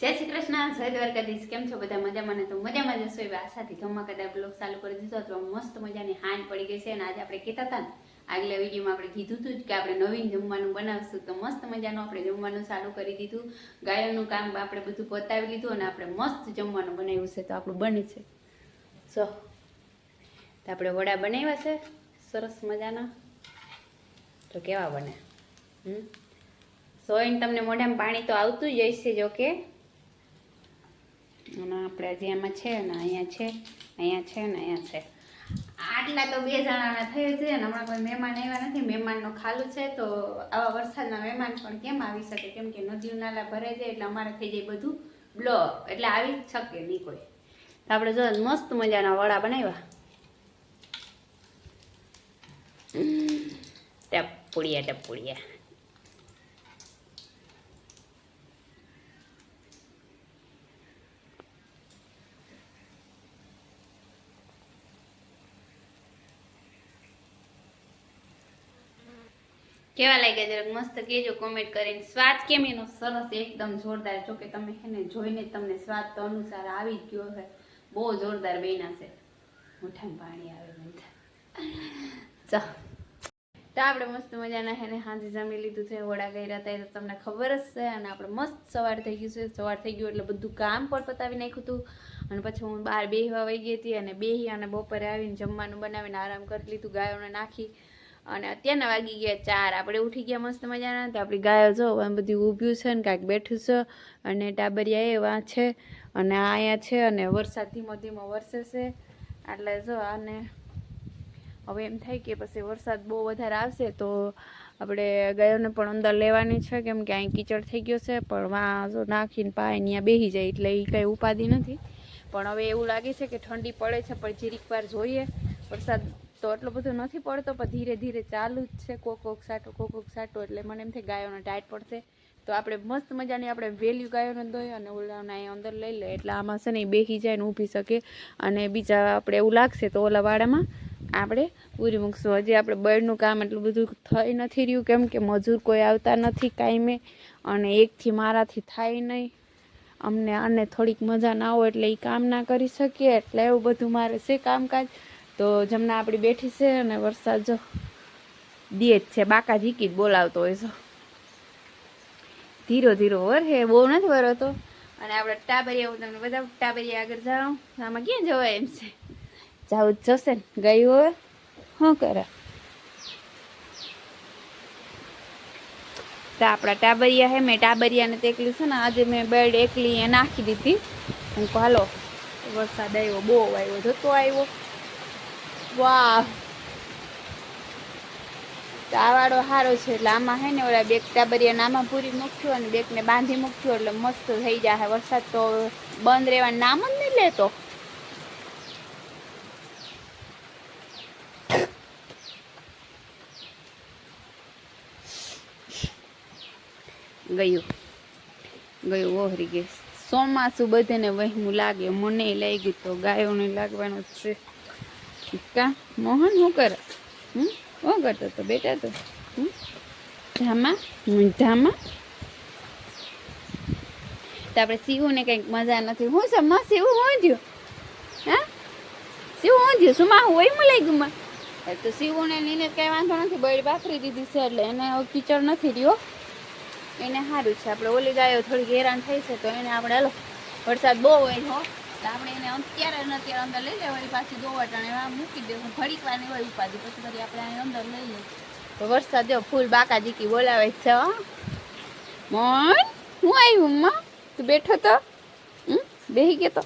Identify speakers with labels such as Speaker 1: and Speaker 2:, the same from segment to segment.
Speaker 1: જય શ્રી કૃષ્ણ, જય દ્વારકાધીશ. કેમ છો બધા? મજામાં ને તો મજામાં જશો એવા આશાથી ધમાકાદાર બ્લોગ ચાલુ કરી દીધો. તો મસ્ત મજાની હાન પડી ગઈ છે અને આજે આપણે કહેતા હતા ને, આગલા વિડીયોમાં આપણે કીધું હતું કે આપણે નવીન જમવાનું બનાવશું. તો મસ્ત મજાનું આપણે જમવાનું ચાલુ કરી દીધું. ગાયોનું કામ આપણે બધું પતાવી લીધું અને આપણે મસ્ત જમવાનું બનાવ્યું છે. તો આપણું બને છે. સો તો આપણે વડા બનાવ્યા છે. સરસ મજાના. તો કેવા બને? હમ? સોઈન તમને મોઢામાં પાણી તો આવતું જ હશે જો કે અને આપણે આજે એમાં છે ને અહીંયા છે અહીંયા છે ને અહીંયા છે. આટલા તો બે જણાના થયા છે અને હમણાં કોઈ મહેમાન આવ્યા નથી, મહેમાનનો ખાલું છે, તો આવા વરસાદના મહેમાન પણ કેમ આવી શકે? કેમ કે નદીઓ નાલા ભરાઈ જાય એટલે અમારે થઈ જાય બધું બ્લો એટલે આવી જ શકે નહીં કોઈ. તો આપણે જો મસ્ત મજાના વડા બનાવ્યા. ટપુડિયા ટપુડિયા. કેવા લાગ્યા જરાક મસ્ત કેજો કોમેન્ટ કરીને. સ્વાદ કેમ એનો સરસ, એકદમ જોરદાર. જો કે તમે એને જોઈને તમને સ્વાદ તો અનુસાર આવી જ ગયો છે બહુ જોરદાર બેના છે. મોઠામાં પાણી આવે મને તો આપણે મસ્ત મજાના હેને હાંજી જમી લીધું છે, વડા કર્યા હતા એ તો તમને ખબર જ છે. અને આપણે મસ્ત સવાર થઈ ગયું છે. સવાર થઈ ગયું એટલે બધું કામ પણ પતાવી નાખ્યું હતું. અને પછી હું બહાર બેહવા વહી ગઈ હતી અને બેહી અને બપોરે આવીને જમવાનું બનાવીને આરામ કરી લીધું, ગાયોને નાખી. અને અત્યારના વાગી ગયા ચાર. આપણે ઉઠી ગયા મસ્ત મજાના. તો આપણી ગાયો જો આમ બધી ઊભ્યું છે ને કાંઈક બેઠું છે. અને ટાબરિયા એવા છે અને આ અહીંયા છે અને વરસાદ ધીમો ધીમો વરસે છે એટલે જો અને હવે એમ થાય કે પછી વરસાદ બહુ વધારે આવશે તો આપણે ગાયોને પણ અંદર લેવાની છે. કેમ કે અહીં કીચડ થઈ ગયો છે, પણ વાં જો નાખીને પાય ત્યાં બેસી જાય એટલે એ કંઈ ઉપાધિ નથી. પણ હવે એવું લાગે છે કે ઠંડી પડે છે, પણ જીરીક વાર જોઈએ. વરસાદ તો એટલો બધો નથી પડતો, પણ ધીરે ધીરે ચાલુ જ છે. કોક કોક સાટો, કોક કોક સાટો, એટલે મને એમ થાય ગાયોને ટાઈટ પડશે. તો આપણે મસ્ત મજાની આપણે વેલ્યુ ગાયોને દોય અને ઓલાને અહીં અંદર લઈ લે. એટલે આમાં છે ને એ બેસી જાય ને ઊભી શકે. અને બીજા આપણે એવું લાગશે તો ઓલા વાડામાં આપણે પૂરી મૂકશું. હજી આપણે બળનું કામ એટલું બધું થઈ નથી રહ્યું કેમ કે મજૂર કોઈ આવતા નથી કાંઈ અને એકથી મારાથી થાય નહીં. અમને અને થોડીક મજા ના હોય એટલે એ કામ ના કરી શકીએ. એટલે એવું બધું મારે છે કામકાજ. તો જમના આપણી બેઠી છે અને વરસાદ જો દે જ છે, બાકા ઝીકી જ બોલાવતો હોય છે. ધીરો ધીરો વરહે બહુ નથી વરતો અને આપણે ટાબરિયા, હું તમને બધા ટાબરિયા આગળ જાઉં આમાં ક્યાં જવાય એમ છે. જવું જ જશે ને ગયું હોય, શું કરે? તો આપણા ટાબરિયા હે, મેં ટાબરિયાને તેકલી છે ને, આજે મેં બેડ એકલી એ નાખી દીધી. હું હાલો, વરસાદ આવ્યો, બહુ આવ્યો, જતો આવ્યો. વાહ. તો વાળો સારો છે, એટલે આમાં હે ને ઓલા બેગ ટાબરિયા આમાં પૂરી મૂક્યો અને બેગને બાંધી મૂક્યો એટલે મસ્ત થઈ જાય વરસાદ તો બંધ રહેવાનું નામ જ નહીં લેતો. ગયું. ગયું, ઓહરી ગઈ. ચોમાસું બધાને વહેમું લાગે. મને લાગ્યું તો ગાયોને લાગવાનું છે. કા મોહન શું કરે? હમ? શું કરતો તો, બેટા તો. હમ? ધામા ધામા? તો આપણે સીવું કંઈક મજા નથી. હું છે માં સીવું હું થયું? હા? સીવું હું થયું? શું માં હોયમાં લઈ માં એ તો સીવું ને નીને કંઈ વાંધો નથી. બળી બાફરી દીધી છે એટલે એને કીચડ નથી રહ્યો. એને સારું છે. આપણે ઓલી ગાયો થોડીક હેરાન થઈ છે તો એને આપણે, હાલો, વરસાદ બહુ હોય હો. આપણે એને અત્યારે ને અત્યારે અંદર લઈ લેવાય પાછી દોવાટાણે મૂકી દેવું. ઘડીક વાર ને વળી ઉપાધિ, પછી ફરી આપણે આને અંદર લઈ લઈએ. વરસાદ જો ફૂલ બાકા જીકી બોલાવે છે મન હું આવ્યું મા તું બેઠો તો. બેહી ગયો તો.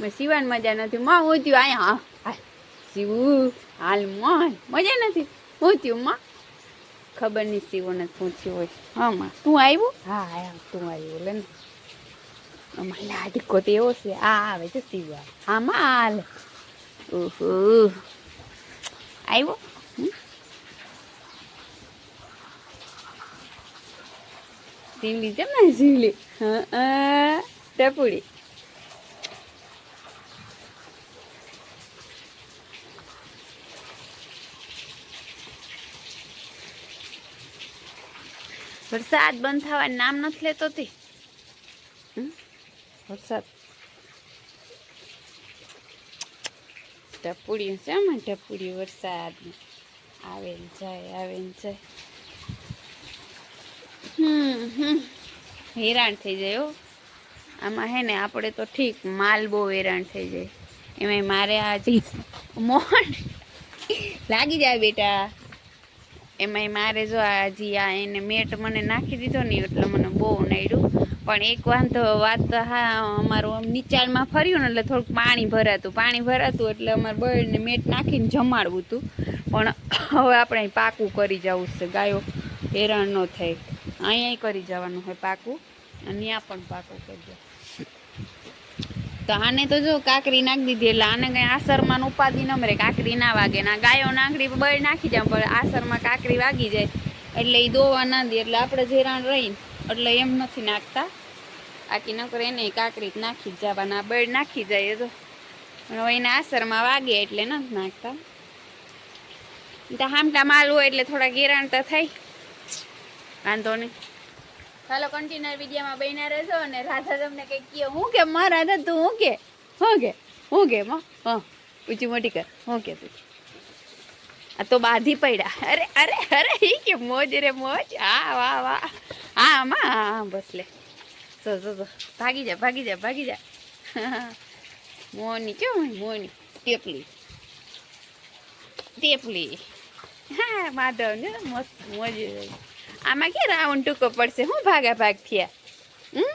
Speaker 1: મેં શિવાન મજા નથી. માં, હું થયું અહીંયા હા શિવું, હાલ મન મજા નથી. હું થયું, માં? ખબર નહીં શિવોને પૂછ્યું હોય. હા, માં. તું આવ્યું? હા તું આવ્યું લે ને. અમારે લાડકો તો એવો છે આ આવે છે શિવા હા માં હાલ ઓહો આવ્યો? શિવલી છે ને શિવલી હા ટપુડી વરસાદ બંધ થવાનું નામ નથી લેતો તે? વરસાદ ટપુડી છે આમાં ટપુડી વરસાદ આવે ને જાય આવે ને જાય હમ હેરાન થઈ જાય હો આમાં હે ને આપણે તો ઠીક માલ બહુ હેરાન થઈ જાય એમાંય મારે આ જી મોહન લાગી જાય બેટા એમાંય મારે જો હજી આ એને મેટ મને નાખી દીધો ને એટલે મને બહુ નડ્યું. પણ એક વાંધો વાત હા, અમારું આમ નીચાણમાં ફર્યું ને એટલે થોડુંક પાણી ભરાતું. પાણી ભરાતું એટલે અમારે બળને મેટ નાખીને જમાડવું હતું. પણ હવે આપણે પાકું કરી જવું છે. ગાયો હેરાન ન થાય. અહીંયા કરી જવાનું હોય પાકું અને ત્યાં પણ પાકું કરજો તો આને તો જો કાકરી નાખી દીધી એટલે આને કંઈ આસરમાં ઉપાધિ ન મરે કાકરી ના વાગે ના ગાયો નાકડી બળ નાખી જાય પણ આસરમાં કાકરી વાગી જાય એટલે એ દોવા ના દે. એટલે આપણે હેરાન રહીને એટલે એમ નથી નાખતા. આખી નકર એને કાકરી નાખી જ જવાના. બળ નાખી જાય તો પણ એને આસરમાં વાગે એટલે નથી નાખતા. ત્યાં હામટા માલ હોય એટલે થોડા ગેરાણ તો થાય. વાંધો નહીં. ચાલો કન્ટેનર વિડીયોમાં બન્યા રહેજો અને રાધા તમને કંઈક કહે. હું કે, માં રાધા, તું હું કે? હું કે? હું કે, માં? હા. ઊંચી મોટી કર. હું કે તું. આ તો બાંધી પડ્યા. અરે અરે અરે કે મોજ રે મોજ. હા વાહ વાહ હા, માં, હા હા, બસ લે. જો જો જો. ભાગી જા ભાગી જા ભાગી જા. મોની કેવું મોની ટેપલી. ટેપલી. હા, માધવ ને મસ્ત મોજ. આમાં કે રાઉન્ડ ટૂંકો પડશે? હું ભાગા ભાગ થયા? હમ?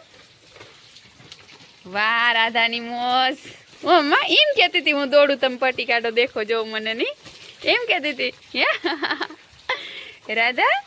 Speaker 1: વાહ, રાધાની મોસમાં, એમ કહેતી હતી હું દોડું, તમે પટી કાઢો, દેખો જો મને નહીં. એમ કહેતી હતી. રાધા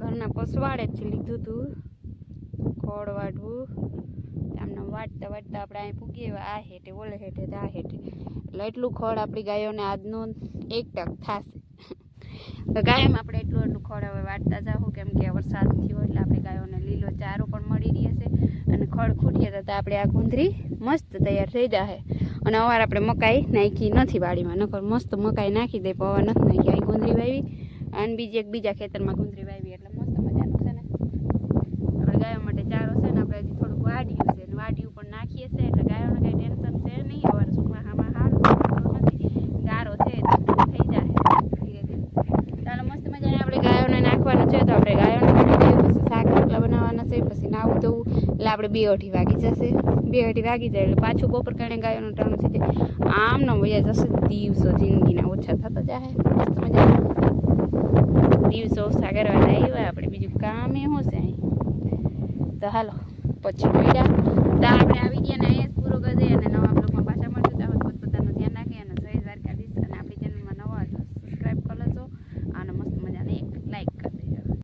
Speaker 1: ઘરના પસવાડે જ લીધું હતું ખોળ વાટવું. આમને વાટતા વાટતા આપણે અહીં પૂગીએ આ હેઠે, ઓલે હેઠે, આ હેઠે. એટલે એટલું ખોળ આપણી ગાયોને આજનું એક ટક થશે. તો ગાયમાં આપણે એટલું એટલું ખોળ હવે વાટતા જાઉં કેમ કે વરસાદ થયો એટલે આપણે ગાયોને લીલો ચારો પણ મળી રહેશે અને ખડ ખૂટીએ તો આપણે આ ગુંદરી મસ્ત તૈયાર થઈ જશે અને અવાર આપણે મકાઈ નાખી નથી વાડીમાં, નકર મસ્ત મકાઈ નાખી દે પવા નથી નાખી. આ ગુંદરી વાવી અને બીજી એક બીજા ખેતરમાં ગુંદરી વાવી એટલે મસ્ત મજાનું છે ને આપણે ગાયો માટે ચારો છે ને આપણે હજી થોડુંક વાઢ્યું છે અને વાઢ્યું પણ નાખીએ છે એટલે ગાયોને કાંઈ ટેન્શન છે નહીં અવાર સુમાં આમાં સારું વાંધો નથી ગારો છે તો થઈ જાય ધીરે ધીરે ચાલો મસ્ત મજાને આપણે ગાયોને નાખવાનું છે તો આપણે ગાયોને નાખી દઈએ પછી શાક રોટલા બનાવવાના છે પછી નાવું ધોવું એટલે આપણે બે અઢી વાગી જશે. બે અઢી વાગી જાય એટલે પાછું બપોર કારણે ગાયોનું ટાણું થઈ આમ ન વયા જશે, દિવસો જિંદગીના ઓછા થતા જાય. મજાના દિવસો ઓછા કરવાના આવ્યા આપણે બીજું કામ એ શું છે અહીં? તો હાલો, પછી મળ્યા તો આપણે આવી ગયા ને